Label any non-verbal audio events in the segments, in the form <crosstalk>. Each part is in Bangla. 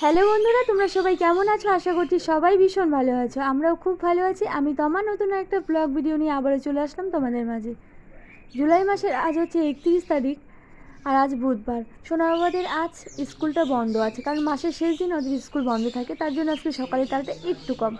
হ্যালো বন্ধুরা, তোমরা সবাই কেমন আছো? আশা করছি সবাই ভীষণ ভালো আছো। আমরাও খুব ভালো আছি। আমি তোমার নতুন একটা ব্লগ ভিডিও নিয়ে আবারও চলে আসলাম তোমাদের মাঝে। জুলাই মাসের আজ হচ্ছে একত্রিশ তারিখ। আর আজ বুধবার। সোনাবাবাদের আজ স্কুলটা বন্ধ আছে, কারণ মাসের শেষ দিন ওদের স্কুল বন্ধ থাকে, তার জন্য আজকে সকালে তাড়াটা একটু কম।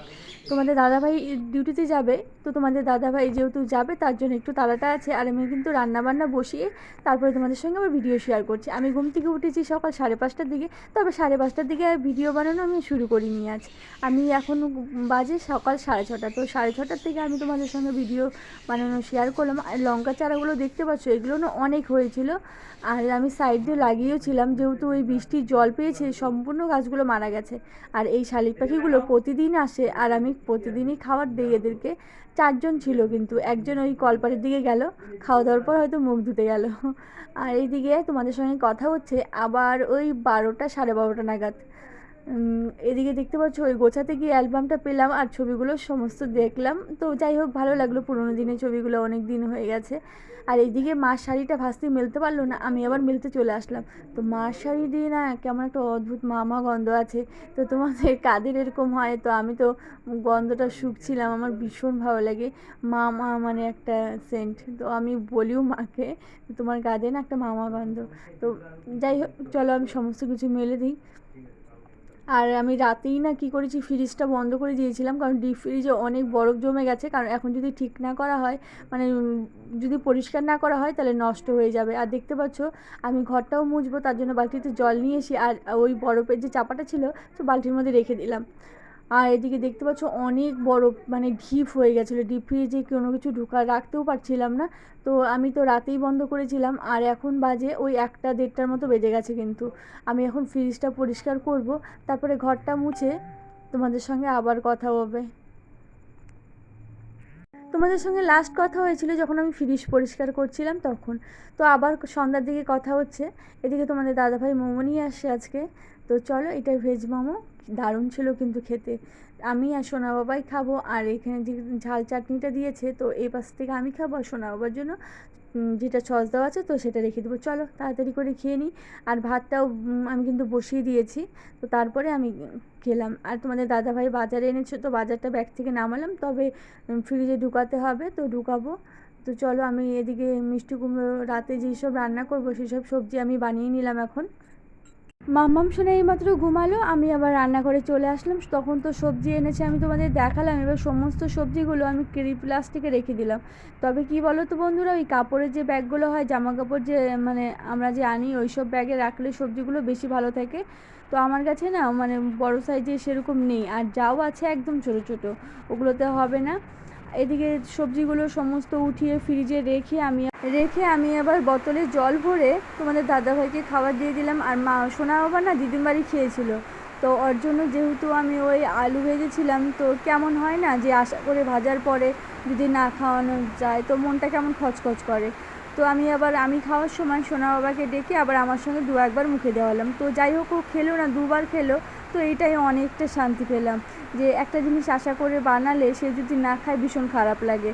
তোমাদের দাদাভাই ডিউটিতে যাবে, তো তোমাদের দাদাভাই যেহেতু যাবে, তার জন্য একটু তাড়াটা আছে, আর আমি কিন্তু রান্না বান্না বসিয়ে তারপরে তোমাদের সঙ্গে আবার ভিডিও শেয়ার করছি। আমি ঘুম থেকে উঠেছি সকাল সাড়ে পাঁচটার দিকে, তবে সাড়ে পাঁচটার দিকে ভিডিও বানানো আমি শুরু করিনি আজ। আমি এখন বাজে সকাল সাড়ে ছটা, তো সাড়ে ছটার থেকে আমি তোমাদের সঙ্গে ভিডিও বানানো শেয়ার করলাম। আর লঙ্কা চারাগুলো দেখতে পাচ্ছ, এগুলো না অনেক হয়েছিল। আর আমি সাইড দিয়ে লাগিয়েওছিলাম যেহেতু ওই বৃষ্টির জল পেয়েছে, সম্পূর্ণ গাছগুলো মারা গেছে। আর এই শালিক পাখিগুলো প্রতিদিন আসে, আর আমি প্রতিদিনই খাবার দিই এদেরকে। চারজন ছিল কিন্তু, একজন ওই কলপারের দিকে গেল, খাওয়া দাওয়ার পর হয়তো মুখ ধুতে গেল। আর এইদিকে তোমাদের সঙ্গে কথা হচ্ছে আবার ওই বারোটা সাড়ে বারোটা নাগাদ। এদিকে দেখতে পাচ্ছ, ওই গোছাতে গিয়ে অ্যালবামটা পেলাম আর ছবিগুলো সমস্ত দেখলাম। তো যাই হোক, ভালো লাগল পুরোনো দিনের ছবিগুলো, অনেক দিন হয়ে গেছে। আর এইদিকে মার শাড়িটা ভাসতে মেলতে পারল না, আমি আবার মেলতে চলে আসলাম। তো মার শাড়ি দিয়ে না কেমন একটা অদ্ভুত মামা গন্ধ আছে। তো তোমাদের <laughs> কাদের এরকম হয়? তো আমি তো গন্ধটা শুকছিলাম, আমার ভীষণ ভালো লাগে। মামা মানে একটা সেন্ট তো আমি বলিও মাকে, তোমার গাদে না একটা মামা গন্ধ? তো যাই হোক, চলো আমি সমস্ত কিছু মেলে দিই। আর আমি রাতেই না কি করেছি, ফ্রিজটা বন্ধ করে দিয়েছিলাম, কারণ ডিপ ফ্রিজে অনেক বরফ জমে গেছে। কারণ এখন যদি ঠিক না করা হয় মানে যদি পরিষ্কার না করা হয়, তাহলে নষ্ট হয়ে যাবে। আর দেখতে পাচ্ছ, আমি ঘরটাও মুছবো, তার জন্য বালতিতে জল নিয়ে এসি, আর ওই বরফের যে চাপাটা ছিল, তো বালতির মধ্যে রেখে দিলাম। আর এদিকে দেখতে পাচ্ছ অনেক বড় মানে ঢিপ হয়ে গেছিল। ডিপ ফ্রিজে কোনো কিছু ঢুকা, রাখতেও পারছিলাম না। তো আমি তো রাতেই বন্ধ করেছিলাম। আর এখন বাজে ওই একটা দেড়টার মতো বেজে গেছে কিন্তু। আমি এখন ফ্রিজটা পরিষ্কার করব, তারপরে ঘরটা মুছে তোমাদের সঙ্গে আবার কথা হবে। তোমাদের সঙ্গে লাস্ট কথা হয়েছিল যখন আমি ফ্রিজ পরিষ্কার করছিলাম তখন। তো আবার সন্ধ্যার দিকে কথা হচ্ছে। এদিকে তোমাদের দাদাভাই মোমো নিয়ে আসছে আজকে। তো চলো এটা ভেজ মোমো দারুণ ছিল কিন্তু খেতে। আমি আর সোনা বাবাই খাব, আর এখানে যে ঝাল চাটনিটা দিয়েছে, তো এই পাশ থেকে আমি খাব, আর সোনা বাবার জন্য যেটা সস দেওয়া আছে, তো সেটা রেখে দেবো। চলো, তাড়াতাড়ি করে খেয়ে নিই। আর ভাতটাও আমি কিন্তু বসিয়ে দিয়েছি। তো তারপরে আমি খেলাম। আর তোমাদের দাদাভাই বাজারে এনেছো, তো বাজারটা ব্যাগ থেকে নামালাম। তবে ফ্রিজে ঢুকাতে হবে, তো ঢুকাবো। তো চলো, আমি এদিকে মিষ্টি কুমড়ো, রাতে যেসব রান্না করব সেসব সবজি আমি বানিয়ে নিলাম এখন। মাম্মাম শুনে এইমাত্র ঘুমালো, আমি আবার রান্নাঘরে চলে আসলাম। তখন তো সবজি এনেছে, আমি তোমাদের দেখালাম। এবার সমস্ত সবজিগুলো আমি ক্রি প্লাস্টিকে রেখে দিলাম। তবে কি বলো তো বন্ধুরা, ওই কাপড়ের যে ব্যাগগুলো হয় জামা কাপড় যে মানে আমরা যে আনি ওই সব ব্যাগে রাখলে সবজিগুলো বেশি ভালো থাকে। তো আমার কাছে না মানে বড় সাইজে সেরকম নেই। আর যাও আছে একদম ছোটো ছোটো, ওগুলোতে হবে না। এদিকে সবজিগুলো সমস্ত উঠিয়ে ফ্রিজে রেখে আমি রেখে আমি আবার বোতলে জল ভরে তোমাদের দাদাভাইকে খাবার দিয়ে দিলাম। আর মা, সোনা বাবা না দিদির বাড়ি খেয়েছিল। তো ওর জন্য যেহেতু আমি ওই আলু ভেজেছিলাম, তো কেমন হয় না যে আশা করে ভাজার পরে যদি না খাওয়ানো যায়, তো মনটা কেমন খচখচ করে। তো আমি আবার, আমি খাওয়ার সময় সোনা বাবাকে ডেকে আবার আমার সঙ্গে দু একবার মুখে দেওয়ালাম তো যাই হোক, ও খেলো না, দুবার খেলো। তো এইটাই অনেকটা শান্তি পেলাম যে একটা জিনিস আশা করে বানালে সে যদি না খায় ভীষণ খারাপ লাগে।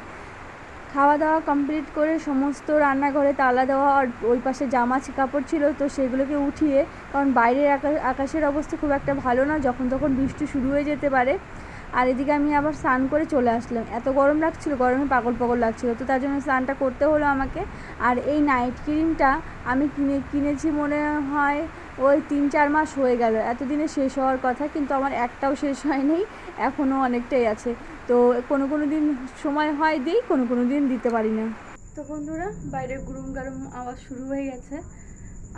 খাওয়া দাওয়া কমপ্লিট করে সমস্ত রান্নাঘরে তালা দেওয়া আর ওই পাশে জামা কাপড় ছিল তো সেগুলোকে উঠিয়ে, কারণ বাইরের আকাশ আকাশের অবস্থা খুব একটা ভালো না, যখন তখন বৃষ্টি শুরু হয়ে যেতে পারে। আর এদিকে আমি আবার স্নান করে চলে আসলাম। এত গরম লাগছিল, গরমে পাগল পাগল লাগছিল। তো তার জন্য স্নানটা করতে হলো আমাকে। আর এই নাইট ক্রিমটা আমি কিনে, কিনেছি মনে হয় ওই তিন চার মাস হয়ে গেল। এতদিনে শেষ হওয়ার কথা, কিন্তু আমার একটাও শেষ হয়নি, এখনও অনেকটাই আছে। তো কোনো কোনো দিন সময় হয় দিই, কোনো কোনো দিন দিতে পারি না। তো বন্ধুরা বাইরে গুরুম গরম আওয়াজ শুরু হয়ে গেছে।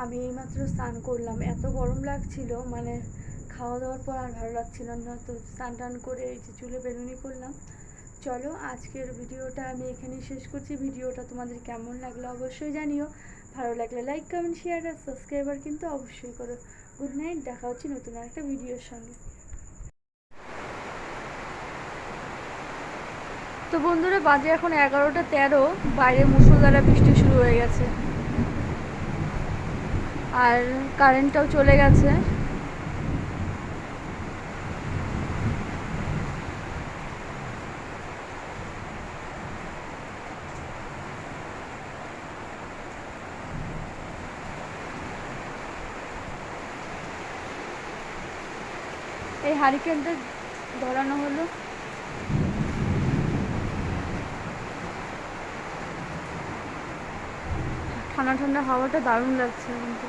আমি এইমাত্র স্নান করলাম। এত গরম লাগছিল মানে খাওয়া দাওয়ার পর আর ভালো লাগছিল না, তো স্নান টান করে এই যে চুলে বেলুনি করলাম। চলো, আজকের ভিডিওটা আমি এখানেই শেষ করছি। ভিডিওটা তোমাদের কেমন লাগল অবশ্যই জানিও। ভালো লাগলে লাইক কমেন্ট শেয়ার আর সাবস্ক্রাইবার কিন্তু অবশ্যই করো। গুড নাইট দেখা হচ্ছে নতুন একটা ভিডিওর সঙ্গে। তো বন্ধুরা, বাজে এখন এগারোটা তেরো, বাইরে মুসলধারা বৃষ্টি শুরু হয়ে গেছে। আর কারেন্টটাও চলে গেছে। এই হারিকেনটা ধরানো হলো। ঠান্ডা ঠান্ডা হাওয়াটা দারুণ লাগছে কিন্তু।